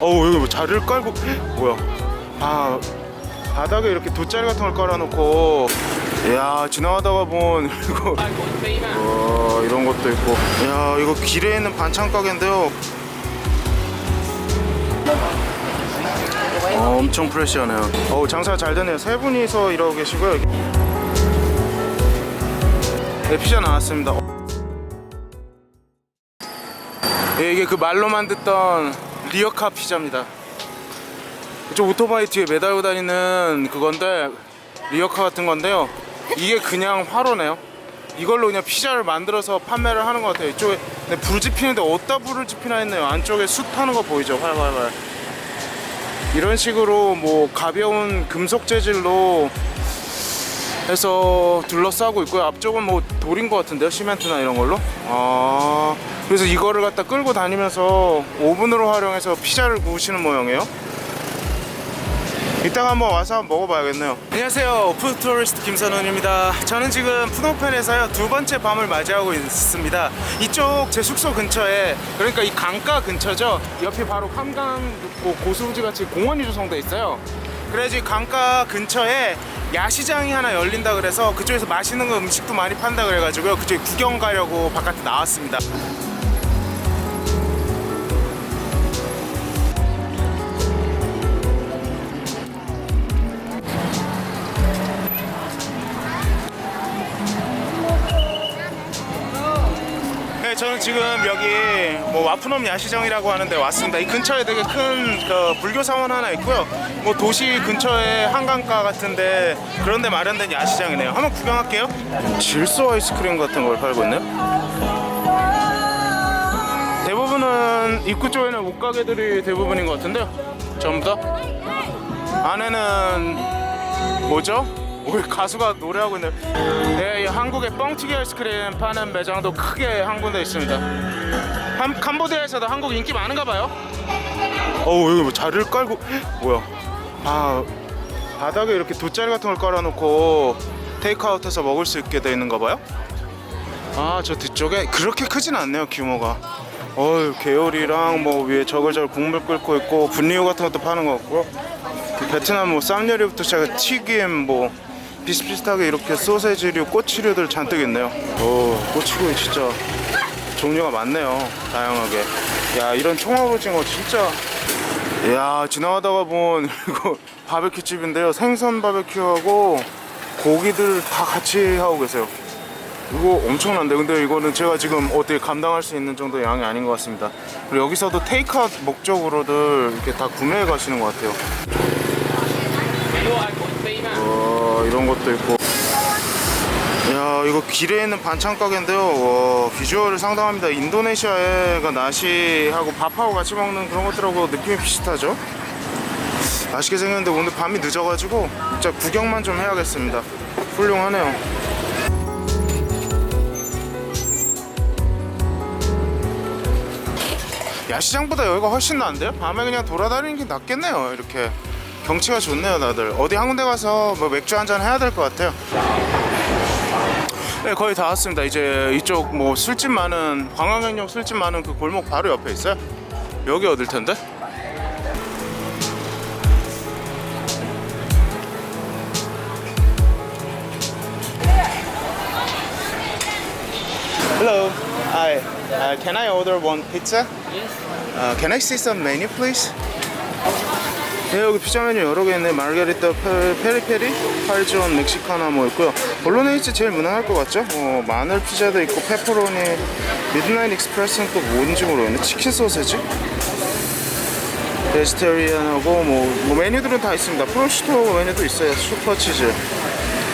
어우 여기 뭐 자리를 깔고 뭐야? 아 바닥에 이렇게 돗자리 같은 걸 깔아놓고. 이야 지나가다가 본 이거 와 이런 것도 있고. 이야 이거 길에 있는 반찬 가게인데요. 어, 엄청 프레시하네요. 어우 장사가 잘 되네요. 세 분이서 일하고 계시고요. 네 피자 나왔습니다. 예, 이게 그 말로만 듣던 리어카 피자입니다. 저 오토바이 뒤에 매달고 다니는 그건데 리어카 같은 건데요. 이게 그냥 화로네요. 이걸로 그냥 피자를 만들어서 판매를 하는 것 같아요. 이쪽에 근데 불 지피는데 어디다 불을 지피나 했네요. 안쪽에 숯 하는 거 보이죠? 활활활. 이런 식으로 뭐 가벼운 금속 재질로 해서 둘러싸고 있고요. 앞쪽은 뭐 돌인 것 같은데요. 시멘트나 이런 걸로. 아, 그래서 이거를 갖다 끌고 다니면서 오븐으로 활용해서 피자를 구우시는 모양이에요. 이따가 한번 와서 한번 먹어봐야겠네요. 안녕하세요. 푸드 투어리스트 김선훈입니다. 저는 지금 푸놈펜에서요 두 번째 밤을 맞이하고 있습니다. 이쪽 제 숙소 근처에 그러니까 이 강가 근처죠. 옆이 바로 한강 고- 고수부지 같이 공원이 조성돼 있어요. 그래서 이 강가 근처에 야시장이 하나 열린다 그래서 그쪽에서 맛있는 거 음식도 많이 판다 그래가지고요. 그쪽에 구경 가려고 바깥에 나왔습니다. 저는 지금 여기 뭐 와프놈 야시장이라고 하는데 왔습니다. 이 근처에 되게 큰 그 불교 사원 하나 있고요. 뭐 도시 근처에 한강가 같은데 그런데 마련된 야시장이네요. 한번 구경할게요. 질소 아이스크림 같은 걸 팔고 있네요. 대부분은 입구 쪽에는 옷가게들이 대부분인 것 같은데요. 전부 다. 안에는 뭐죠? 왜 가수가 노래하고 있네. 네, 이 한국의 뻥튀기 아이스크림 파는 매장도 크게 한 군데 있습니다. 한, 캄보디아에서도 한국 인기 많은가 봐요. 어우 여기 뭐 자리를 깔고 뭐야? 아 바닥에 이렇게 돗자리 같은 걸 깔아놓고 테이크아웃해서 먹을 수 있게 돼 있는가 봐요. 아 저 뒤쪽에 그렇게 크진 않네요 규모가. 어유 계열이랑 뭐 위에 저글저글 국물 끓고 있고 분리유 같은 것도 파는 것 같고 베트남 뭐 쌈요리부터 시작해 튀김 뭐 비슷비슷하게 이렇게 소세지류, 꼬치류들 잔뜩 있네요. 오, 꼬치구이 진짜 종류가 많네요. 다양하게. 야, 이런 총합오징어 진짜. 야, 지나가다가 본 이거 바베큐 집인데요. 생선 바베큐하고 고기들 다 같이 하고 계세요. 이거 엄청난데 근데 이거는 제가 지금 어떻게 감당할 수 있는 정도 양이 아닌 것 같습니다 그리고 여기서도 테이크아웃 목적으로들 이렇게 다 구매해 가시는 것 같아요 와 이런 것도 있고. 야 이거 길에 있는 반찬 가게인데요. 와 비주얼이 상당합니다. 인도네시아에가 나시하고 밥하고 같이 먹는 그런 것들하고 느낌이 비슷하죠? 맛있게 생겼는데 오늘 밤이 늦어가지고 진짜 구경만 좀 해야겠습니다. 훌륭하네요. 야시장보다 여기가 훨씬 나은데요? 밤에 그냥 돌아다니는 게 낫겠네요 이렇게 경치가 좋네요 다들 어디 한 군데 가서 뭐 맥주 한 잔 해야 될 것 같아요 네 거의 다 왔습니다 이제 이쪽 뭐 술집 많은 관광객용 술집 많은 그 골목 바로 옆에 있어요 여기 어딜 텐데? Hello. Hi. Uh, can I order one pizza? Yes. Uh, can I see some menu, please? 네, 여기 피자 메뉴 여러 개 있네. 마르게리타, 페, 페리페리, 팔존, 멕시카나 뭐 있고요. 볼로네이즈 제일 무난할 것 같죠? 뭐 마늘 피자도 있고 페퍼로니, 미드나잇 익스프레스는 또 뭔지 모르겠네. 치킨 소세지? 베지테리안하고 뭐, 뭐 메뉴들은 다 있습니다. 프로슈토 메뉴도 있어요. 슈퍼치즈.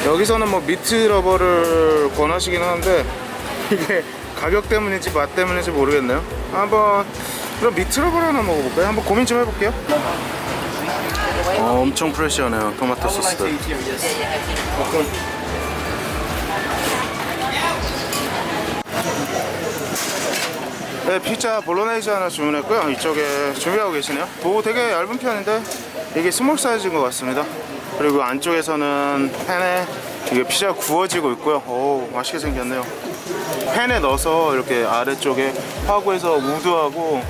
여기서는 뭐 미트 러버를 권하시긴 하는데 이게 가격 때문인지 맛 때문인지 모르겠네요. 한번 그럼 미트 러버를 하나 먹어볼까요? 한번 고민 좀 해볼게요. 어, 엄청 프레시하네요. 토마토 소스들. 네, 피자 볼로네이즈 하나 주문했고요. 이쪽에 준비하고 계시네요. 도 되게 얇은 편인데 이게 스몰 사이즈인 것 같습니다. 그리고 안쪽에서는 팬에 이게 피자 구워지고 있고요. 오, 맛있게 생겼네요. 팬에 넣어서 이렇게 아래쪽에 화구에서 우드하고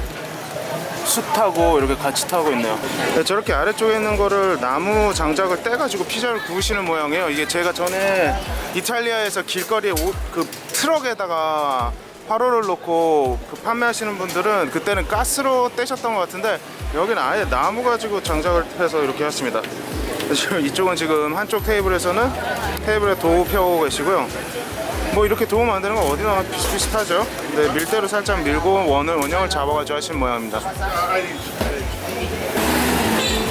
숯하고 이렇게 같이 타고 있네요. 네, 저렇게 아래쪽에 있는 거를 나무 장작을 떼가지고 피자를 구우시는 모양이에요. 이게 제가 전에 이탈리아에서 길거리에 오- 그 트럭에다가 화로를 놓고 그 판매하시는 분들은 그때는 가스로 떼셨던 것 같은데 여기는 아예 나무 가지고 장작을 해서 이렇게 했습니다. 지금 이쪽은 지금 한쪽 테이블에서는 테이블에 도우 펴고 계시고요. 뭐 이렇게 도움 만드는 건 어디나 비슷비슷하죠. 네, 밀대로 살짝 밀고 원을 원형을 잡아가지고 하신 모양입니다.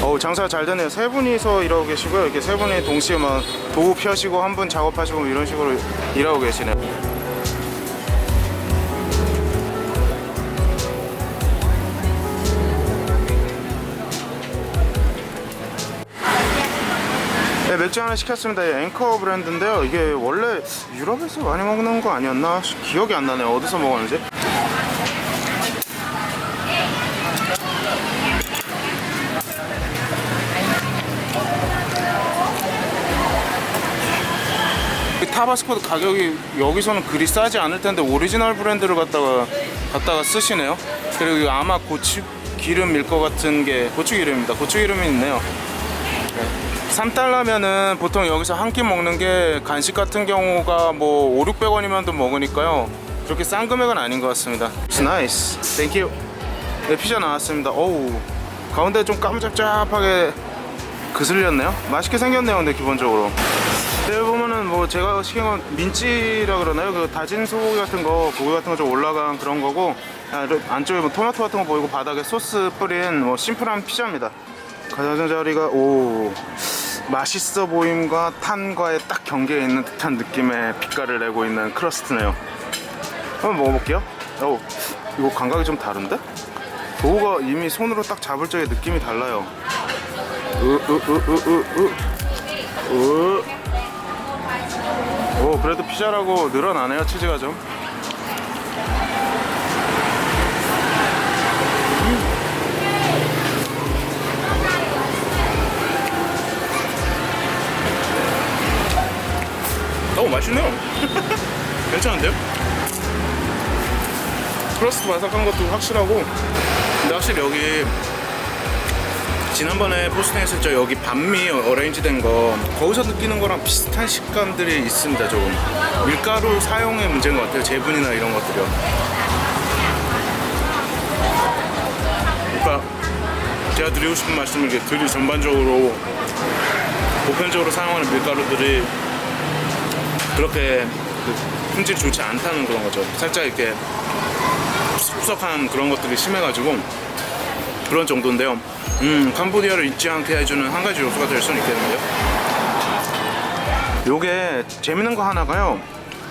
어우 장사가 잘 되네요. 세 분이서 일하고 계시고요. 이렇게 세 분이 동시에 막 도구 펴시고 한 분 작업하시고 뭐 이런 식으로 일하고 계시네요. 맥주 하나 시켰습니다. 이 앵커 브랜드인데요. 이게 원래 유럽에서 많이 먹는 거 아니었나? 기억이 안 나네요. 어디서 먹었는지. 이 타바스코도 가격이 여기서는 그리 싸지 않을 텐데 오리지널 브랜드를 갖다가 갖다가 쓰시네요. 그리고 아마 고추 기름일 것 같은 게 고추 기름입니다. 고추 기름이 있네요. 3달러면은 보통 여기서 한 끼 먹는 게 간식 같은 경우가 뭐 5, 600원이면 도 먹으니까요. 그렇게 싼 금액은 아닌 것 같습니다. It's nice. Thank you. 네, 피자 나왔습니다. 어우, 가운데 좀 까무잡잡하게 그슬렸네요. 맛있게 생겼네요, 근데 기본적으로. 여기 보면은 뭐 제가 시킨 건 민찌라 그러나요? 그 다진 소고기 같은 거, 고기 같은 거 좀 올라간 그런 거고 아, 이렇게 안쪽에 뭐 토마토 같은 거 보이고 바닥에 소스 뿌린 뭐 심플한 피자입니다. 가장자리가 오 맛있어 보임과 탄과의 딱 경계에 있는 듯한 느낌의 빛깔을 내고 있는 크러스트네요. 한번 먹어볼게요. 오 이거 감각이 좀 다른데? 도우가 이미 손으로 딱 잡을 적에 느낌이 달라요. 으으으으으으 으. 오 그래도 피자라고 늘어나네요 치즈가 좀. 어 맛있네요. 괜찮은데요? 크러스트 바삭한 것도 확실하고 근데 확실히 여기 지난번에 포스팅 했을 때 여기 반미 어레인지 된거 거기서 느끼는 거랑 비슷한 식감들이 있습니다 조금 밀가루 사용의 문제인 것 같아요 제분이나 이런 것들이요 그러니까 제가 드리고 싶은 말씀은 이게 들이 전반적으로 보편적으로 사용하는 밀가루들이 그렇게 그 품질이 좋지 않다는 그런 거죠 살짝 이렇게 푸석푸석한 그런 것들이 심해가지고 그런 정도인데요. 음, 캄보디아를 잊지 않게 해주는 한 가지 요소가 될 수는 있겠는데요. 요게 재밌는 거 하나가요.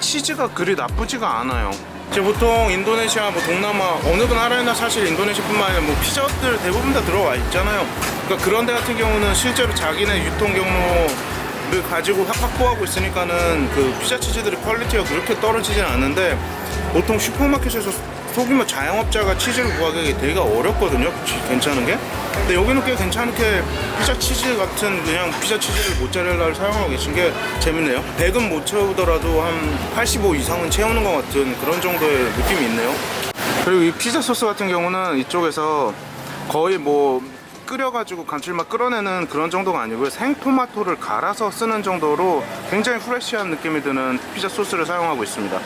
치즈가 그리 나쁘지가 않아요. 이제 보통 인도네시아, 뭐 동남아 어느 그 나라에나 사실 인도네시아뿐만 아니라 뭐 피자들 대부분 다 들어와 있잖아요. 그러니까 그런 데 같은 경우는 실제로 자기네 유통 경로 를 가지고 확 확보하고 있으니까는 그 피자 치즈들의 퀄리티가 그렇게 떨어지진 않는데 보통 슈퍼마켓에서 소규모 자영업자가 치즈를 구하기 되게 어렵거든요. 치- 괜찮은 게. 근데 여기는 꽤 괜찮게 피자 치즈 같은 그냥 피자 치즈를 모짜렐라를 사용하고 계신 게 재밌네요. 100은 못 채우더라도 한 85 이상은 채우는 것 같은 그런 정도의 느낌이 있네요. 그리고 이 피자 소스 같은 경우는 이쪽에서 거의 뭐 끓여가지고 감칠맛 끌어내는 그런 정도가 아니고요. 생토마토를 갈아서 쓰는 정도로 굉장히 프레쉬한 느낌이 드는 피자 소스를 사용하고 있습니다.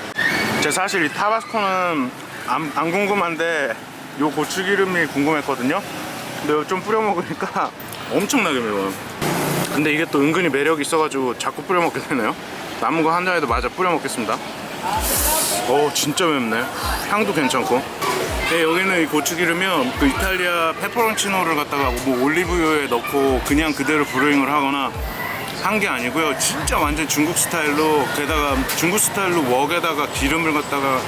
제가 사실 이 타바스코는 안, 안 궁금한데 요 고추기름이 궁금했거든요. 근데 좀 뿌려 먹으니까 엄청나게 매워요. 근데 이게 또 은근히 매력이 있어가지고 자꾸 뿌려 먹게 되네요. 남은 거한 장에도 마저 뿌려 먹겠습니다. 오 진짜 맵네. 향도 괜찮고. 네, 여기는 이 고추기름이요. 그 이탈리아 페퍼론치노를 갖다가 뭐 올리브유에 넣고 그냥 그대로 브루잉을 하거나 한 게 아니고요. 진짜 완전 중국 스타일로 게다가 중국 스타일로 웍에다가 기름을 갖다가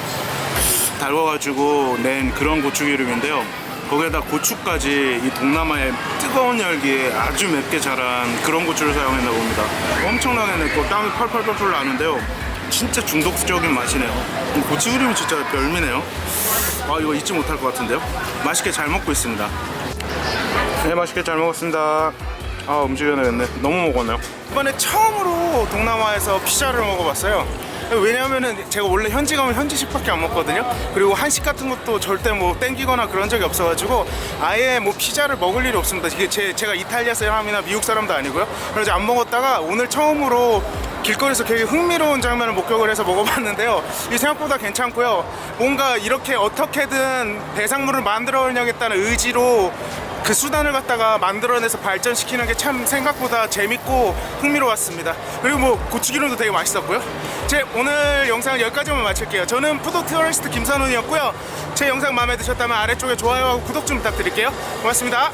달궈가지고 낸 그런 고추기름인데요. 거기에다 고추까지 이 동남아의 뜨거운 열기에 아주 맵게 자란 그런 고추를 사용했나 봅니다. 엄청나게 맵고 땀이 펄펄펄펄 나는데요. 진짜 중독적인 맛이네요. 이 고추기름이 진짜 별미네요. 아 이거 잊지 못할 것 같은데요. 맛있게 잘 먹고 있습니다. 네 맛있게 잘 먹었습니다. 아 움직여야겠네. 너무 먹었네요. 이번에 처음으로 동남아에서 피자를 먹어봤어요. 왜냐하면은 제가 원래 현지 가면 현지식밖에 안 먹거든요. 그리고 한식 같은 것도 절대 뭐 땡기거나 그런 적이 없어가지고 아예 뭐 피자를 먹을 일이 없습니다. 이게 제, 제가 이탈리아 사람이나 미국 사람도 아니고요. 그래서 안 먹었다가 오늘 처음으로 길거리에서 되게 흥미로운 장면을 목격을 해서 먹어봤는데요. 이 생각보다 괜찮고요. 뭔가 이렇게 어떻게든 대상물을 만들어내겠다는 의지로 그 수단을 갖다가 만들어내서 발전시키는 게 참 생각보다 재밌고 흥미로웠습니다. 그리고 뭐 고추기름도 되게 맛있었고요. 제 오늘 영상은 여기까지만 마칠게요. 저는 푸드 투어리스트 김선훈이었고요. 제 영상 마음에 드셨다면 아래쪽에 좋아요하고 구독 좀 부탁드릴게요. 고맙습니다.